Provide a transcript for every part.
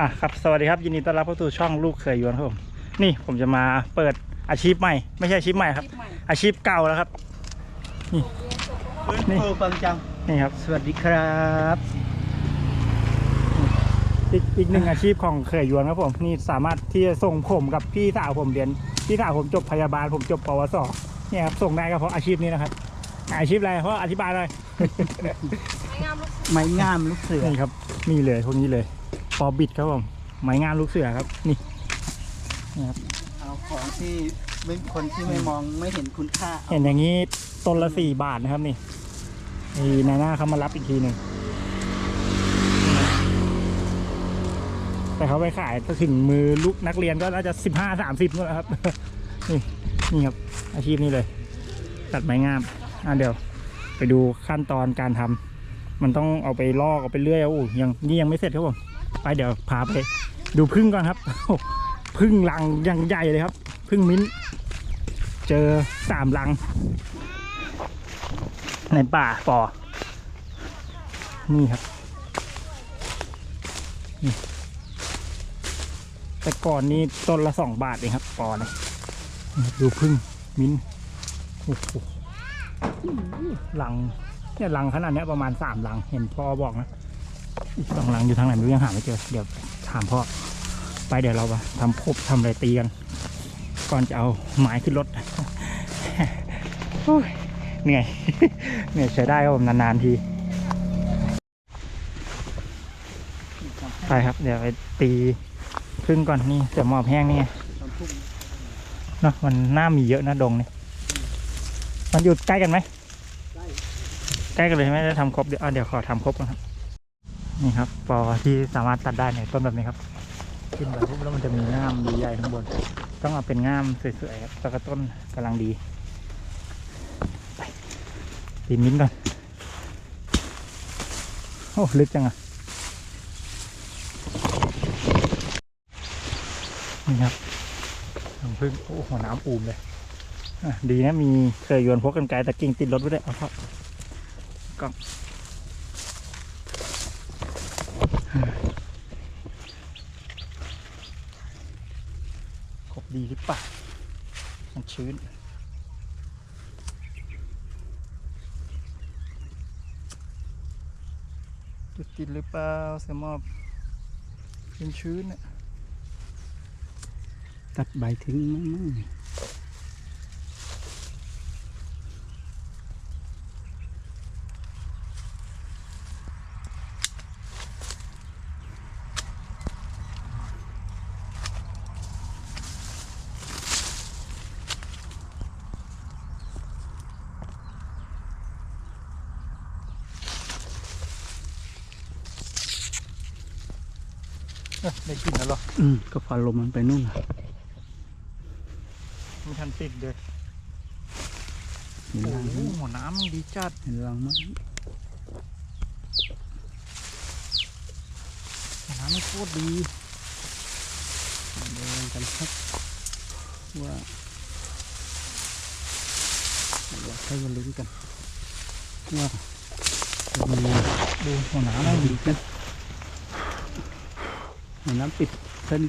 อะครับสวัสดีครับยินดีต้อนรับเข้าสู่ช่องลูกเคยยวนครับผมนี่ผมจะมาเปิดอาชีพใหม่ ไม่ใช่อาชีพใหม่ครับ อาชีพเก่าแล้วครับฟื้นนี่ฟูความจนี่ครับำสวัสดีครับอีกอีกหนึ่งอาชีพของเคยยวนครับผมนี่สามารถที่จะส่งผมกับพี่สาวผมเรียนพี่สาวผมจบพยาบาลผมจบปวสเนี่ยครับส่งได้ก็เพราะอาชีพนี้นะครับ อาชีพอะไรเพราะอธิบายเลยไม้งามลูกเสือนี่ครับนี่เลยพวกนี้เลยป อบิดครับผมไม้งามลูกเสือครับ นี่นี่ครับ เอาของที่ไม่คนที่ไม่มองไม่เห็นคุณค่าเอาเห็นอย่างนี้ต้นละสี่บาทนะครับนี่นี่นายหน้าเขามารับอีกทีหนึ่งแต่เขาไปขายถึงมือลูกนักเรียนก็น่าจะสิบห้าสามสิบนู่นแหละครับ นี่นี่ครับ อาชีพนี้เลย ตัดไม้งามอะเดี๋ยว ไปดูขั้นตอนการทำมันต้องเอาไปลอกเอาไปเลื่อยเอาอู้ยังนี่ยังไม่เสร็จครับผม ไปเดี๋ยวพาไป ดูพึ่งก่อนครับพึ่งลังยังใหญ่เลยครับ พึ่งมิ้น เจอสามลัง ในป่าปอ นี่ครับแต่ก่อนนี้ต้นละสองบาทเองครับปอเนี่ยดูพึ่งมิ้นโอ้โหลังเนี่ยลังขนาดนี้ประมาณสามลังเห็นพ่อบอกนะ กสองลังอยู่ทางไหนไม่รู้ยังหาไม่เจอ เดี๋ยวถามพ่อ ไปเดี๋ยวเราไปทำคบทำอะไรตีกัน ก่อนจะเอาไม้ขึ้นรถเหนื่อยเหนื่อยใช้ได้ครับผมนานๆที ไปครับ เดี๋ยวไปตีพึ่งก่อนนี่เสือหมอบแห้งนี่เนาะมันหน่ามีเยอะนะดงนี่มันอยู่ใกล้กันไหมได้ใกล้กันเลยใช่ไหมได้ทำครบเดี๋ยวเดี๋ยวขอทำครบก่อนครับ นี่ครับปอที่สามารถตัดได้ในต้นแบบนี้ครับ ขึ้นไปปุ๊บแล้วมันจะมีง่ามใหญ่ข้างบน ต้องเอาเป็นง่ามสวยๆครับแล้วก็ต้นกำลังดีไปตีมิ้นท์ก่อนโอ้ลึกจังอะนี่ครับน้ำพึ่งโอ้หัวน้ำอูมเลยดีนะมีเคยโยนพกกันไกลแต่กิ่งติดรถไว้ได้วยเอาเข้ากล้อง ดีหรือเปล่ามันชื้น จุดติดหรือเปล่าเสมอบเป็นชื้นอะตัดใบทิ้งมั้ง เอ้ยได้กลินแล้วเหรออืมก็พอลมมันไปนู่นน่ะมีทันติดเลยเห็นโอ้รังโหมั้ยหัวน้ำมันดีจัดเห็นรังมั้ยหัวน้ำมันโคตรดีเดินกันครับว่าอยากให้มันลุ้นกันว่าจะมีดูหัวน้ำมันดีจัดหัว น้ำปิดเส้น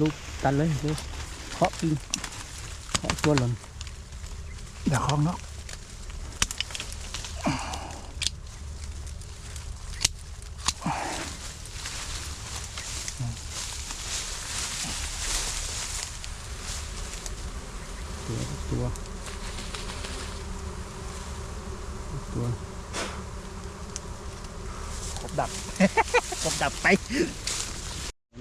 ลูกตันเลยดูเคาะปิงเคาะตัวหล่นเดี๋ยวคล้องเนาะ ตัวตัวตัว กบดับ ก บดับไป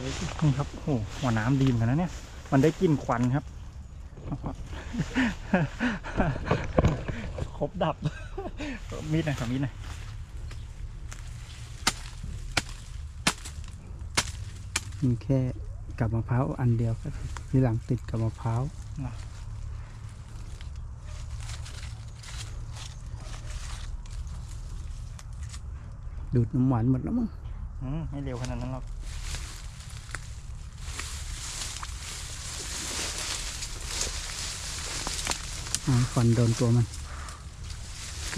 นี่ครับโอ้โหหัวน้ำดีเหมือนกันนะเนี่ย มันได้กลิ่นควันครับ ครบดับ มีดหน่อยขอมีดหน่อยมีแค่กับมะพร้าวอันเดียวก็ทีหลังติดกับมะพร้าวน่ะดูดน้ำหวานหมดแล้วมั้งอืม ไม่เร็วขนาดนั้นหรอกฟันโดนตัวมัน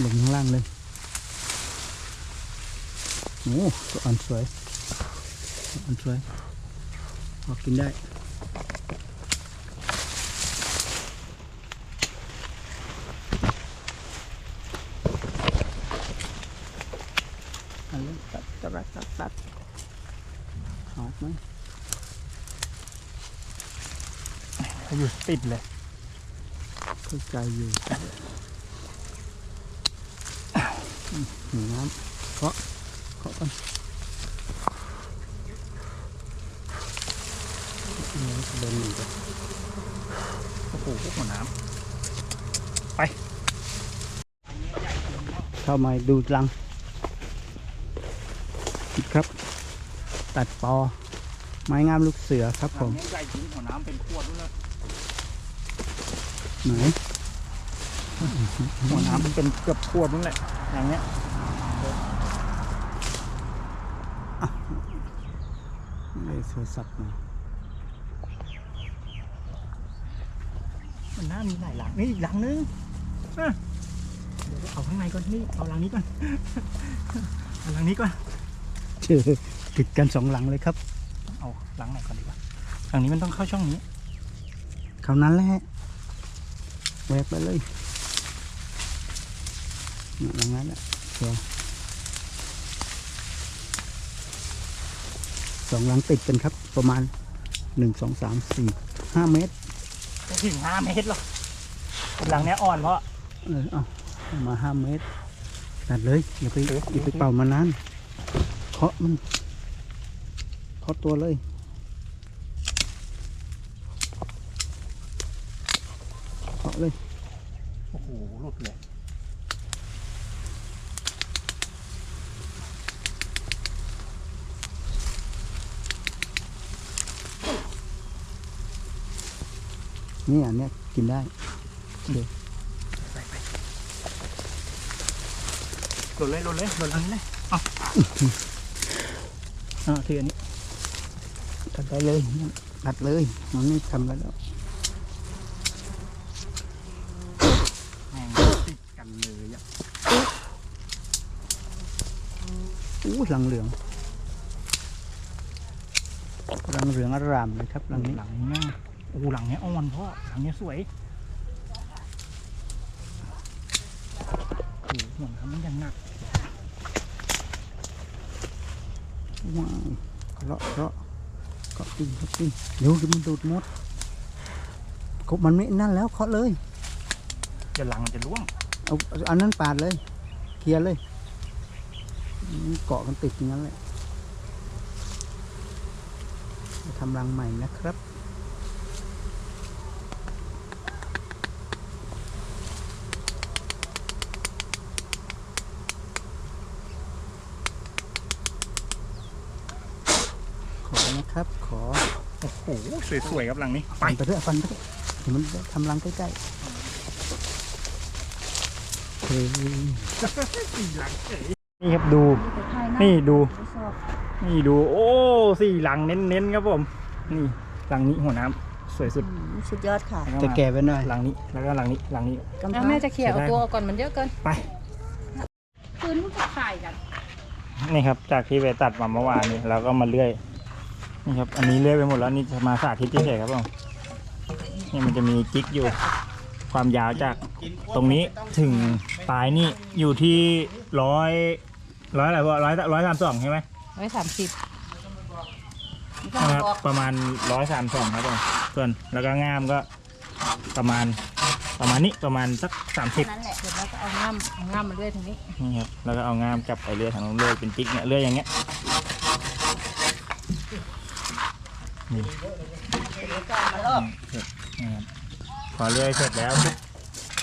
ลงข้างล่างเลยโอ้ตัวอ่อนสวยอันสวยพอกินได้ อันนี้ ตัดตัดตัดตัดออกไหมอยู่ติดเลยเข้าใจอยู่อืมหนูน้ำเคาะเคาะกันเดินหนีไปโอ้โหหัวน้เข้ามาดูรัง ครับ ตัดปอ ไม้งามลูกเสือครับำผมใหญ่จริงหัวน้ำเป็นขวดด้วยไหนหัวน้ำมันเป็นเกือบขวดนั่นแหละ อย่างเงี้ยเลยโทรศัพท์มามันน่ามีหลายหลัง นี่อีกหลังนึงอะเดี๋ยวเอาข้างในก่อน นี่ เอาหลังนี้ก่อน เอาหลังนี้ก่อนเจ อติดกันสองหลังเลยครับ เอาหลังไหนก่อนดีกว่าหลังนี้มันต้องเข้าช่องนี้คราวนั้นแหละแวกไปเลยหลังนั้นแหละชัวร์สองหลังติดกันครับ ประมาณหนึ่งสองสามสี่ห้าเมตรไม่ถึงห้าเมตรหรอกหลังเนี้ยอ่อนเพราะเออเอาเอามาห้าเมตรตัดเลยอย่าไปเอออย่าไปเป่ามานานเคาะมันเคาะตัวเลยเคาะเลย โอ้โหหลุดเลยนี่อันเนี้ยกินได้หลุดเลยหลุดเลยหลุดหลังนี้เลยเอาอ่าทีอันนี้ตัดได้เลยตัดเลย มันไม่ทำอะไรแล้วแม่งติดกันเลยอะอู้หลังเหลืองหลังเหลืองอารามเลยครับหลังนี้หลังนี้แม่งโอ้หลังเนี้ยอ่อนเพราะหลังเนี้ยสวยโอ้โหหัวน้ำมันยังหนัก ว้าวเลาะเลาะเกาะปิ้งเกาะปิ้งเดี๋ยวมันดูดมดกบมันไม่นั่นแล้วเคาะเลยเดี๋ยวหลังมันจะล่วงเอาเอาอันนั้นปาดเลย เคลียร์เลยเกาะกันติดอย่างนั้นแหละจะทำรังใหม่นะครับ ขอนะ ครับ ขอโอ้โหสวยๆครับหลังนี้ไปฟันไปด้วยฟันไปด้วยเดี๋ยวมันทำรังใกล้ๆเฮ้ยสี่หลังเฉยนี่ครับดู นี่ดู นี่ดู โอ้สี่หลังเน้นๆครับผม นี่หลังนี้หัวน้ำสวยสุดสุดยอดค่ะแล้วจะมาแก่ไปหน่อยหลังนี้ แล้วก็หลังนี้หลังนี้กำแล้วแพแม่งจะเขี่ยเอาตัวออกก่อนมันเยอะเกินไปคืนมันก็ถ่ายกันนี่ครับ จากที่ไปตัดมาเมื่อวานนี้เราก็มาเลื่อย นี่ครับ อันนี้เลื่อยไปหมดแล้วนี่จะมาสาธิตเฉยๆครับผมนี่มันจะมีจิ๊กอยู่ ความยาวจากตรงนี้ถึงปลายนี่อยู่ที่ร้อยร้อยอะไรวะร้อยร้อยสามสองใช่ไหมไว้สามสิบนะครับประมาณร้อยสามสองครับผมส่วนแล้วก็ง่ามก็ประมาณประมาณนี้ประมาณสักสามสิบนั่นแหละเสร็จแล้วก็เอาง่ามเอาง่ามมาเรื่อยทางนี้นี่ครับแล้วก็เอาง่ามจับไปเรื่อยทางนู้นเรื่อยเป็นจิ๊กเนี่ยเรื่อยอย่างเงี้ย นี่พอเรื่อยเสร็จแล้วปุ๊บ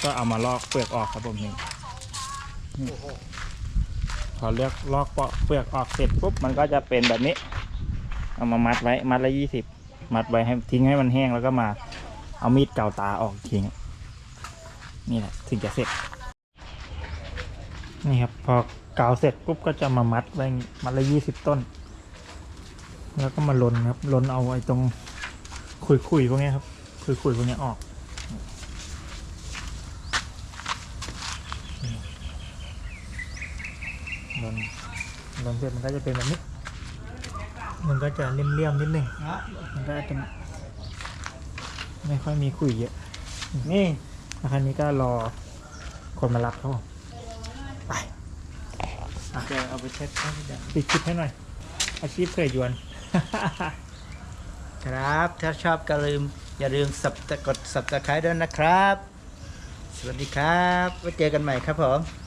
ก็เอามาลอกเปลือกออกครับผมนี่พอเลือกลอกเปลือกออกเสร็จปุ๊บมันก็จะเป็นแบบนี้ เอามามัดไว้มัดละยี่สิบมัดไว้ให้ทิ้งให้มันแห้งแล้วก็มาเอามีดเก่าตาออกทิ้ง นี่แหละถึงจะเสร็จ นี่ครับพอเกาเสร็จปุ๊บก็จะมามัดไว้มัดละยี่สิบต้น แล้วก็มาลนครับลนเอาไอ้ตรงขุยๆพวกนี้ครับขุยๆพวกนี้ออกลนลนเสร็จมันก็จะเป็นแบบนี้มันก็จะเลี่ยมๆนิดนึงมันก็จะไม่ค่อยมีขุยเยอะ นี่แล้วคาวนี้ก็รอคนมารับเขาไปจะเอาไปเช็ดให้ด้ปิดคลิปให้หน่อย อาชีพเคยยวน ครับ ถ้าชอบก็ลืม อย่าลืมสับกดสับตะไคร้ด้วยนะครับ สวัสดีครับไว้เจอกันใหม่ครับผม